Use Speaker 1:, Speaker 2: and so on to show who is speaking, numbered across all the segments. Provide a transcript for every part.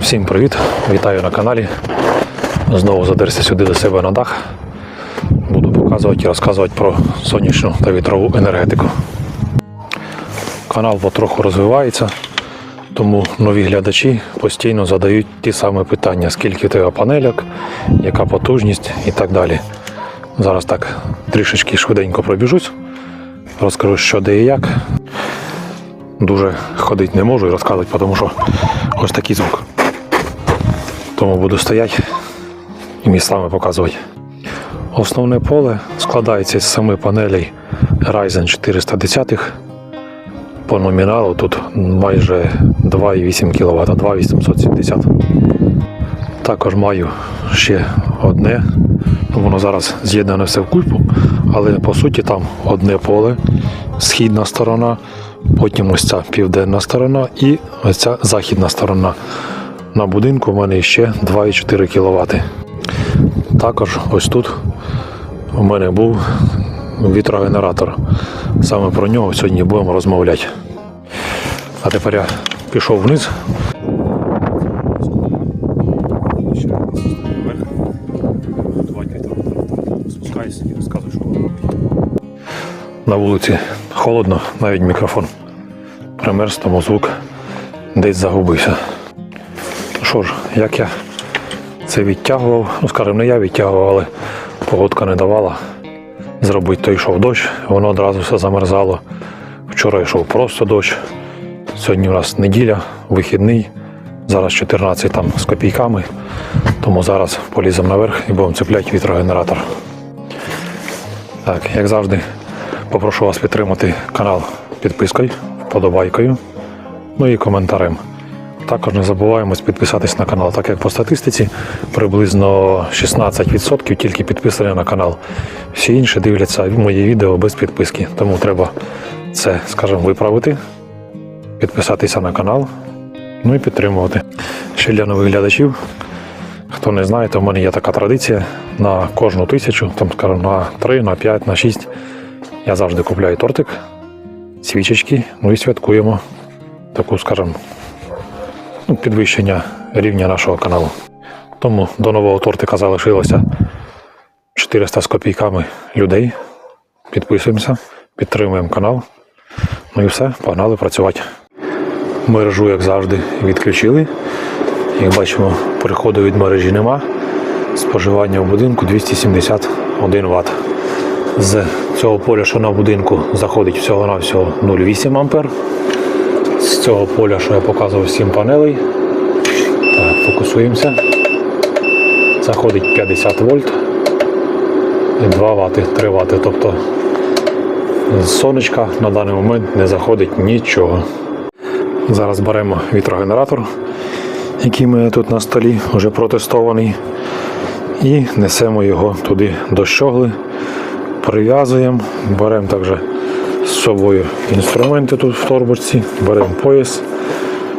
Speaker 1: Всім привіт! Вітаю на каналі. Знову задерся сюди до себе на дах. Буду показувати і розказувати про сонячну та вітрову енергетику. Канал потроху розвивається, тому нові глядачі постійно задають ті самі питання: скільки в тебе панельок, яка потужність і так далі. Зараз так трішечки швиденько пробіжусь, розкажу, що де і як. Дуже ходити не можу і розказувати, тому що ось такий звук. Тому буду стояти і містами показувати. Основне поле складається з семи панелей Ryzen 410. По номіналу тут майже 2,8 кВт, 2,870. Також маю ще одне, воно зараз з'єднане все в кульпу, але по суті там одне поле, східна сторона, потім ось ця південна сторона і ось ця західна сторона. На будинку в мене ще 2,4 кВт. Також ось тут у мене був вітрогенератор. Саме про нього сьогодні будемо розмовляти. А тепер я пішов вниз. Спускаюся і розказую, що на вулиці холодно, навіть мікрофон примерз, тому звук десь загубився. Що ж, як я це відтягував, ну скажімо, не я відтягував, але погодка не давала зробити, то йшов дощ, воно одразу все замерзало. Вчора йшов просто дощ. Сьогодні у нас неділя, вихідний. Зараз 14 там з копійками. Тому зараз поліземо наверх і будемо цепляти вітрогенератор. Так, як завжди, попрошу вас підтримати канал підпискою, вподобайкою, ну і коментарем. Також не забуваємо підписатись на канал, так як по статистиці приблизно 16% тільки підписані на канал. Всі інші дивляться мої відео без підписки. Тому треба це, скажімо, виправити, підписатися на канал, ну і підтримувати. Ще для нових глядачів. Хто не знає, то в мене є така традиція на кожну тисячу, там, скажімо, на 3, на 5, на 6. Я завжди купляю тортик, свічечки, ну і святкуємо таку, скажімо, підвищення рівня нашого каналу. Тому до нового тортика залишилося 400 з копійками людей. Підписуємося, підтримуємо канал. Ну і все, погнали працювати. Мережу, як завжди, відключили. Як бачимо, приходу від мережі нема. Споживання в будинку 271 Вт. З цього поля, що на будинку, заходить всього-навсього 0,8 А. З цього поля, що я показував 7 панелей. Так, фокусуємося. Заходить 50 вольт і 2 Вт, 3 Вт. Тобто з сонечка на даний момент не заходить нічого. Зараз беремо вітрогенератор, який мене тут на столі, вже протестований. І несемо його туди до щогли, прив'язуємо, беремо також з собою інструменти тут в торбочці, беремо пояс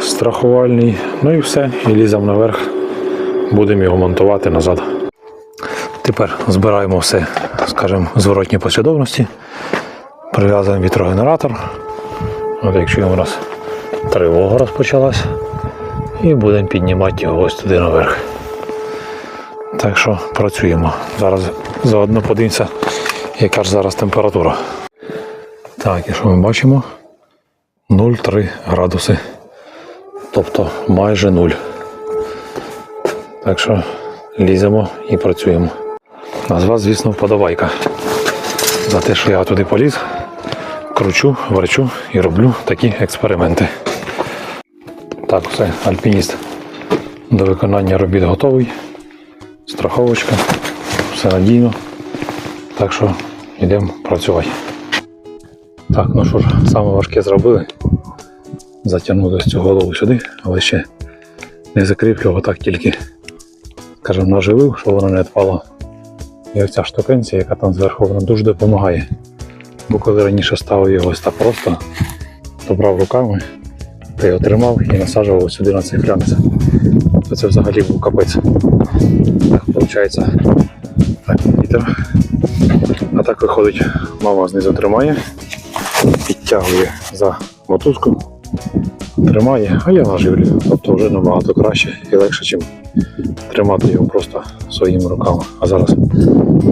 Speaker 1: страхувальний, ну і все, і ліземо наверх, будемо його монтувати назад. Тепер збираємо все, скажімо, в зворотній послідовності, прив'язуємо вітрогенератор. От якщо у нас тривога розпочалась, і будемо піднімати його ось туди наверх. Так що працюємо. Зараз заодно подивимося, яка ж зараз температура. Так, і що ми бачимо? 0,3 градуси. Тобто майже 0. Так що ліземо і працюємо. А звісно, вподобайка. За те, що я туди поліз, кручу, верчу і роблю такі експерименти. Так, все, альпініст до виконання робіт готовий. Страховочка, все надійно. Так що йдемо працювати. Так, ну що ж, саме важке зробили. Затягнули цю голову сюди, але ще не закріплював, так тільки, скажімо, наживив, щоб воно не відпало. І оця штукенція, яка там зверху, вона дуже допомагає. Бо коли раніше ставив його ось так просто, то брав руками, та його тримав і насаджував сюди на цей флянець. То це взагалі був капець. Так, виходить, так, вітер. А так виходить, мама знизу тримає, підтягує за мотузку тримає, а я наживлюю. Тобто вже набагато краще і легше, ніж тримати його просто своїми руками. А зараз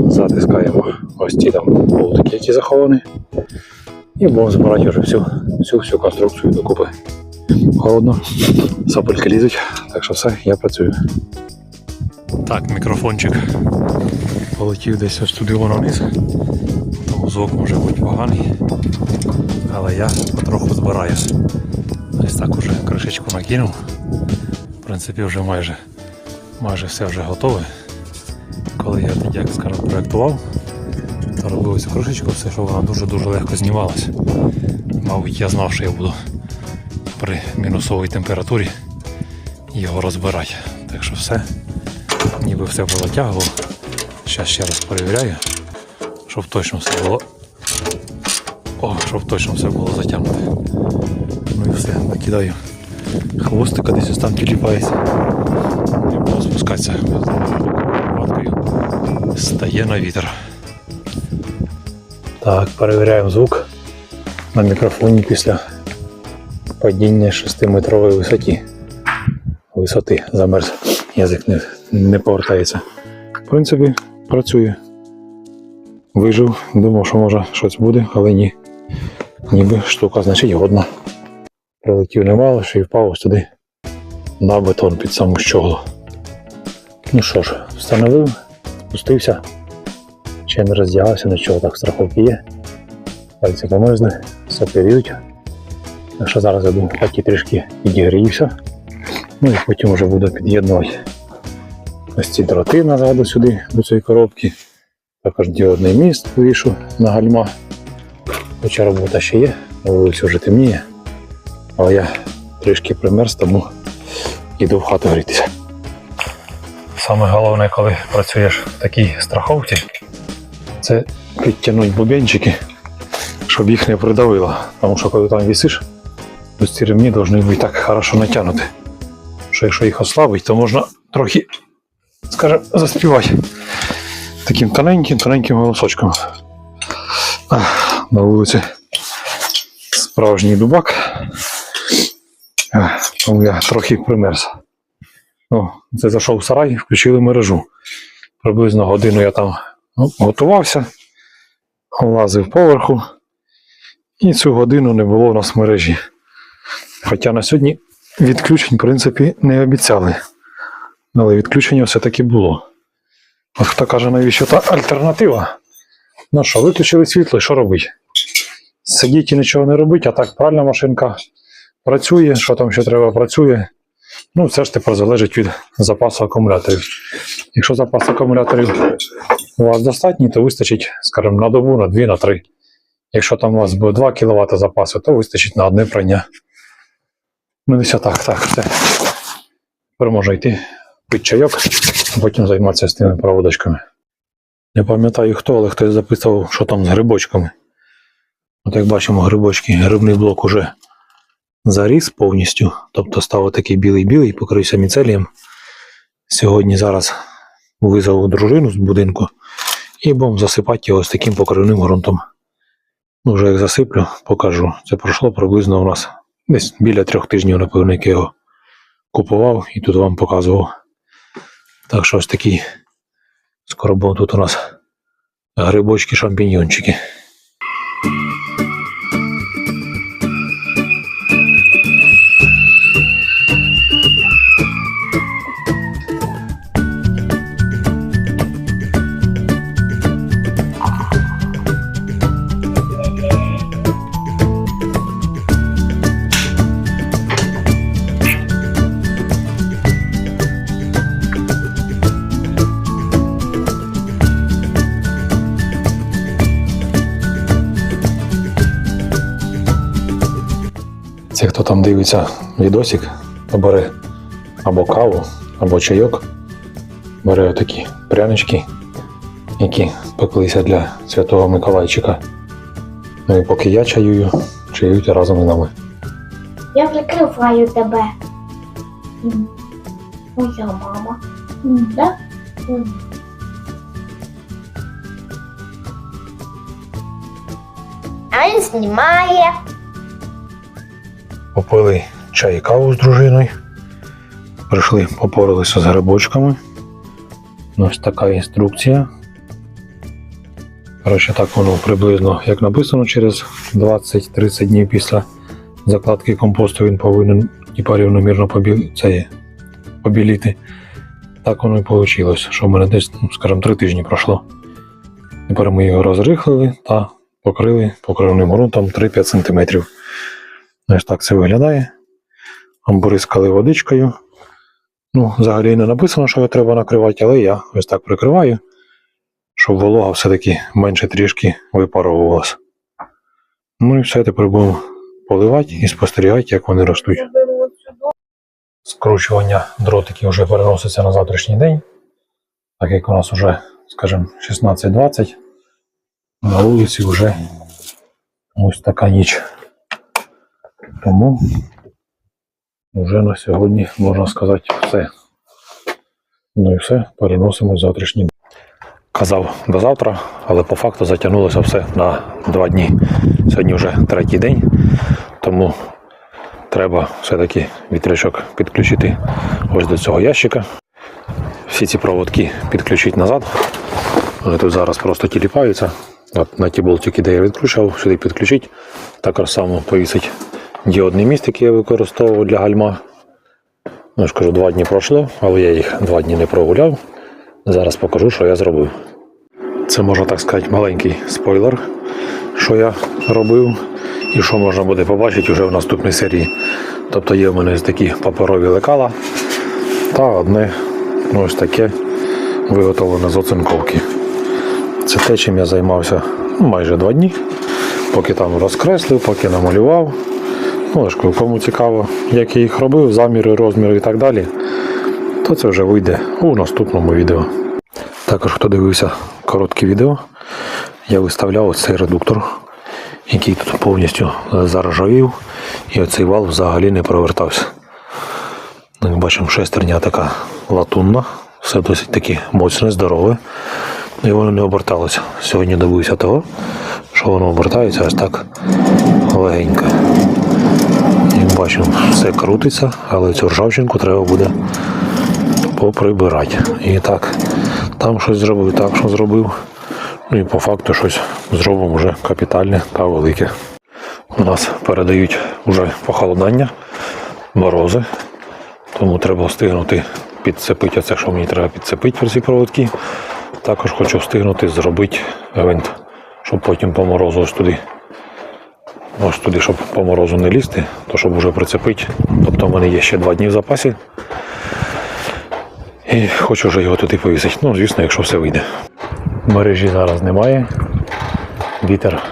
Speaker 1: затискаємо ось ці там болтики, які заховані. І будемо збирати вже всю, всю, всю конструкцію докупи. Холодно, сапельки лізуть, так що все, я працюю. Так, мікрофончик полетів десь ось туди воно вниз. Тому звук може бути поганий. Але я потроху збираю. Ось так уже кришечку накинув. В принципі, вже майже, майже все вже готове. Коли я, як скажу, проєктував, то робив цю кришечку, все, що вона дуже-дуже легко знімалась. Мабуть, я знав, що я буду при мінусовій температурі його розбирати. Так що все, ніби все було тягло. Зараз ще раз перевіряю, щоб точно все було. О, щоб точно все було затягнуте. Ну і все, накидаю. Хвостика десь ось там тіліпається. І буду спускатися. Стає на вітер. Так, перевіряємо звук на мікрофоні після падіння 6-метрової висоті. Висоти замерз. Язик не, не повертається. В принципі, працює. Вижив, думав, що може щось буде, але ні. Ніби штука, значить, годна. Прилетів немало, ще й впав ось туди на бетон під саму щоглу. Ну що ж, встановив, спустився. Ще не роздягався, нічого так страховки є. Пальці померзли, все періють. Так що зараз я думаю, так і трішки підігріюся. Ну і потім вже буду під'єднувати ось ці дроти назад сюди, до цієї коробки. Також діодний міст вирішу на гальма. Хоча робота ще є, на вулиці вже темніє. Але я трішки примерз, тому йду в хату грітися. Саме головне, коли працюєш в такій страховці, це підтягнути бубенчики, щоб їх не придавило. Тому що коли там вісиш, то ці ремні повинні бути так хорошо натягнуті. Що якщо їх ослабить, то можна трохи, скажімо, заспівати таким тоненьким, тоненьким голосочком. Ах, На вулиці справжній дубак. Тому я трохи примерз. О, це зайшов в сарай, включили мережу. Приблизно годину я там ну, готувався, лазив поверху, і цю годину не було у нас мережі. Хоча на сьогодні відключень, в принципі, не обіцяли. Але відключення все-таки було. От хто каже, навіщо та альтернатива? Ну що, виключили світло, що робити? Сидіть і нічого не робити, а так пральна машинка працює, що там ще треба працює. Ну, це ж тепер залежить від запасу акумуляторів. Якщо запас акумуляторів у вас достатній, то вистачить, скажімо, на добу, на 2, на 3. Якщо там у вас буде 2 кВт запасу, то вистачить на одне прання. Ну, десь так, так, все. Тепер можна йти пити чайок, а потім займатися з тими проводочками. Не пам'ятаю хто, але хтось записував, що там з грибочками. От як бачимо, грибочки, грибний блок уже заріс повністю, тобто став такий білий-білий, покрився міцелієм. Сьогодні зараз визову дружину з будинку і будемо засипати його з таким покривним ґрунтом. Ну, вже як засиплю, покажу. Це пройшло приблизно у нас десь біля трьох тижнів, напевно, як я його купував і тут вам показував. Так що ось такий скоро будуть тут у нас грибочки, шампіньйончики. Хто там дивиться відосик, бере або каву, або чайок, бере отакі прянички, які пеклися для Святого Миколайчика. Ну і поки я чаюю, чаюють разом з нами.
Speaker 2: Я прикриваю тебе. Моя мама. Да? А він знімає.
Speaker 1: Попили чай і каву з дружиною. Прийшли, попоралися з грибочками. Ось така інструкція. Коротше, так воно приблизно, як написано, через 20-30 днів після закладки компосту він повинен типа рівномірно побі... це, побіліти. Так воно і вийшло, що в мене десь, ну, скажімо, 3 тижні пройшло. Тепер ми його розрихлили та покрили покривним ґрунтом 3-5 см. Ось так це виглядає. Обрискали водичкою. Ну, взагалі не написано, що його треба накривати, але я ось так прикриваю, щоб волога все-таки менше трішки випаровувалася. Ну і все, тепер будемо поливати і спостерігати, як вони ростуть. Скручування дротиків вже переноситься на завтрашній день, так як у нас вже, скажімо, 16.20, на вулиці вже ось така ніч. Тому вже на сьогодні можна сказати все. Ну і все, переносимо в завтрашній. Казав до завтра, але по факту затягнулося все на два дні. Сьогодні вже третій день, тому треба все-таки вітрячок підключити ось до цього ящика. Всі ці проводки підключити назад. Вони тут зараз просто тіліпаються. От на ті болтики, де я відключав, сюди підключити. Також само повісить діодний міст, який я використовував для гальма. Ну, я ж кажу, два дні пройшло, але я їх два дні не прогуляв. Зараз покажу, що я зробив. Це можна так сказати маленький спойлер, що я робив і що можна буде побачити вже в наступній серії. Тобто є в мене такі паперові лекала та одне ну, ось таке виготовлене з оцинковки. Це те, чим я займався ну, майже два дні, поки там розкреслив, поки намалював. Ну, кому цікаво, як я їх робив, заміри, розміри і так далі, то це вже вийде у наступному відео. Також, хто дивився коротке відео, я виставляв ось цей редуктор, який тут повністю заржавів, і оцей вал взагалі не провертався. Як бачимо, шестерня така латунна, все досить таки моцне, здорове. І воно не оберталося. Сьогодні добився того, що воно обертається ось так легенько. Бачимо, все крутиться, але цю ржавчинку треба буде поприбирати. І так, там щось зробив, так що зробив. Ну і по факту щось зробимо вже капітальне та велике. У нас передають вже похолодання, морози, тому треба встигнути підцепити оце, що мені треба підцепити ці проводки. Також хочу встигнути зробити гвинт, щоб потім по морозу ось туди. Ось туди, щоб по морозу не лізти, то щоб вже прицепити. Тобто в мене є ще два дні в запасі. І хочу вже його туди повісити. Ну, звісно, якщо все вийде. Мережі зараз немає. Вітер,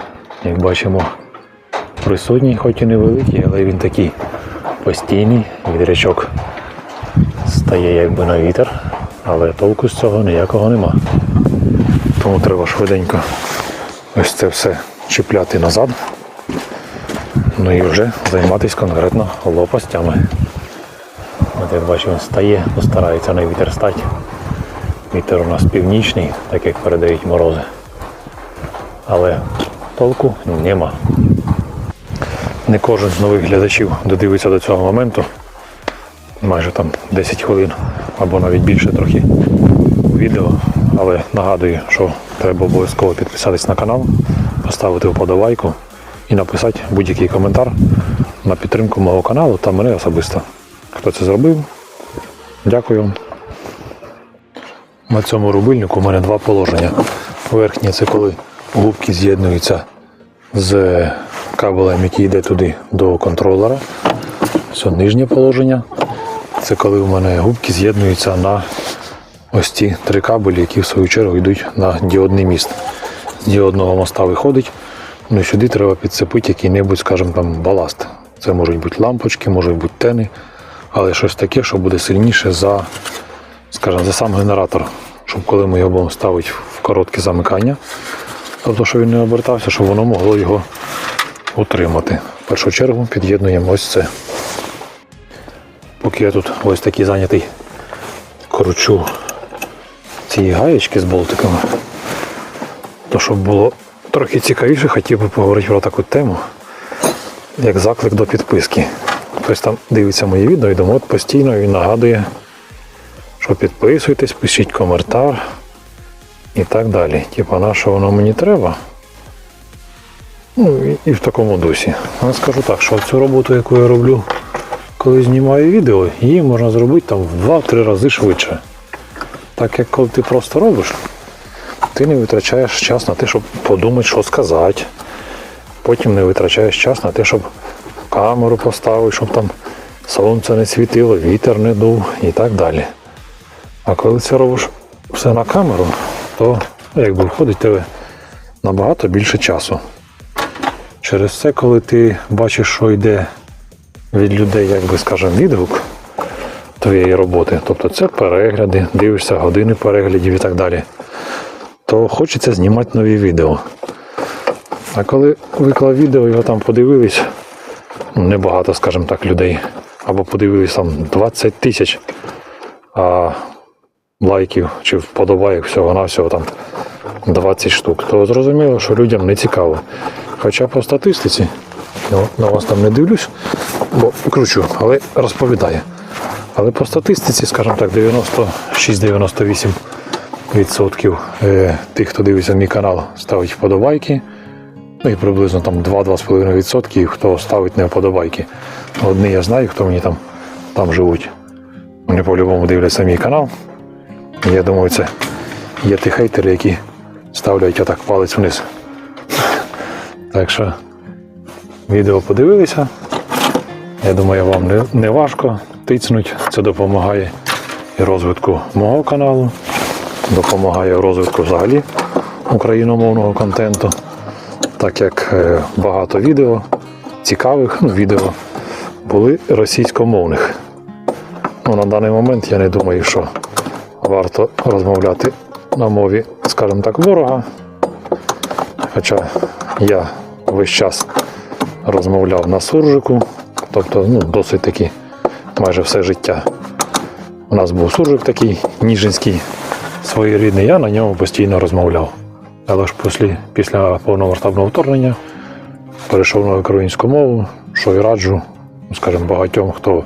Speaker 1: як бачимо, присутній, хоч і невеликий, але він такий постійний. Вітрячок стає якби на вітер, але толку з цього ніякого нема. Тому треба швиденько ось це все чіпляти назад. Ну і вже займатися конкретно лопастями. От як бачимо, стає, постарається на вітер стати. Вітер у нас північний, так як передають морози. Але толку нема. Не кожен з нових глядачів додивиться до цього моменту. Майже там 10 хвилин або навіть більше трохи відео. Але нагадую, що треба обов'язково підписатись на канал, поставити вподобайку і написати будь-який коментар на підтримку мого каналу та мене особисто. Хто це зробив? Дякую. На цьому рубильнику у мене два положення. Верхнє це коли губки з'єднуються з кабелем, який йде туди до контролера. Це нижнє положення. Це коли у мене губки з'єднуються на ось ці три кабелі, які в свою чергу йдуть на діодний міст. З діодного моста виходить. Ну і сюди треба підцепити який-небудь, скажімо, там баласт. Це можуть бути лампочки, можуть бути тени, але щось таке, що буде сильніше за, скажімо, за сам генератор. Щоб коли ми його будемо ставити в коротке замикання, тобто, щоб він не обертався, щоб воно могло його утримати. В першу чергу під'єднуємо ось це. Поки я тут ось такий зайнятий кручу ці гаєчки з болтиками, то щоб було трохи цікавіше, хотів би поговорити про таку тему, як заклик до підписки. хтось там дивиться мої відео і думає, от постійно він нагадує, що підписуйтесь, пишіть коментар і так далі. Типа, на що воно мені треба? Ну і, в такому дусі. Але скажу так, що цю роботу, яку я роблю, коли знімаю відео, її можна зробити там в 2-3 рази швидше. Так як коли ти просто робиш, ти не витрачаєш час на те, щоб подумати, що сказати. Потім не витрачаєш час на те, щоб камеру поставити, щоб там сонце не світило, вітер не дув і так далі. А коли це робиш все на камеру, то якби входить тебе набагато більше часу. Через це, коли ти бачиш, що йде від людей, як би скажемо, відгук твоєї роботи, тобто це перегляди, дивишся години переглядів і так далі, то хочеться знімати нові відео. А коли виклав відео, його там подивились, ну, небагато, скажімо так, людей, або подивились там 20 тисяч, а лайків чи вподобайок всього-навсього там 20 штук, то зрозуміло, що людям не цікаво. Хоча по статистиці, ну, на вас там не дивлюсь, бо кручу, але розповідає. Але по статистиці, скажімо так, 96-98% е, тих, хто дивиться мій канал, ставить вподобайки. Ну і приблизно там 2-2,5% хто ставить не вподобайки. Одні я знаю, хто мені там, там живуть. Вони по-любому дивляться мій канал. Я думаю, це є ті хейтери, які ставлять отак палець вниз. Так що відео подивилися. Я думаю, вам не, не важко тицнуть. Це допомагає і розвитку мого каналу, допомагає в розвитку взагалі україномовного контенту, так як е, багато відео, цікавих ну, відео були російськомовних. Ну, на даний момент я не думаю, що варто розмовляти на мові, скажімо так, ворога. Хоча я весь час розмовляв на суржику, тобто ну, досить таки майже все життя. У нас був суржик такий ніжинський, своєрідний, я на ньому постійно розмовляв. Але ж після, після повномасштабного вторгнення перейшов на українську мову, що і раджу, ну, скажімо, багатьом, хто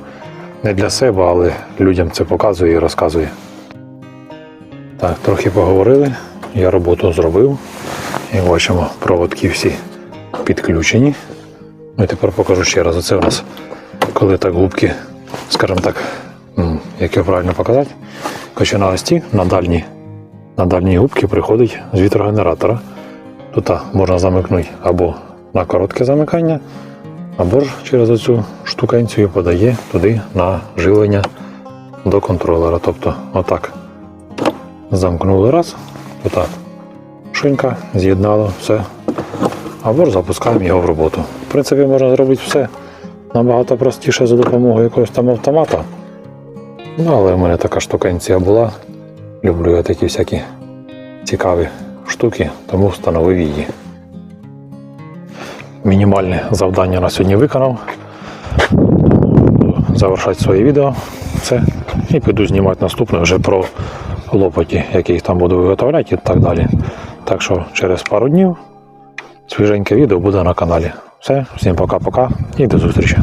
Speaker 1: не для себе, але людям це показує і розказує. Так, трохи поговорили, я роботу зробив. Як бачимо, проводки всі підключені. Ну і тепер покажу ще раз. Оце у нас, коли так губки, скажімо так, як його правильно показати, коротше, на дальні, на дальні губки приходить з вітрогенератора. Тут можна замикнути або на коротке замикання, або ж через оцю штукенцію подає туди на живлення до контролера. Тобто, отак. Замкнули раз, отак. Шинка, з'єднало, все. Або ж запускаємо його в роботу. В принципі, можна зробити все набагато простіше за допомогою якогось там автомата. Ну, але в мене така штукенція була. Люблю я такі всякі цікаві штуки, тому встановив її. Мінімальне завдання на сьогодні виконав. Завершати своє відео. Все. І піду знімати наступне вже про лопаті, які їх там буду виготовляти і так далі. Так що через пару днів свіженьке відео буде на каналі. Все, всім пока-пока і до зустрічі.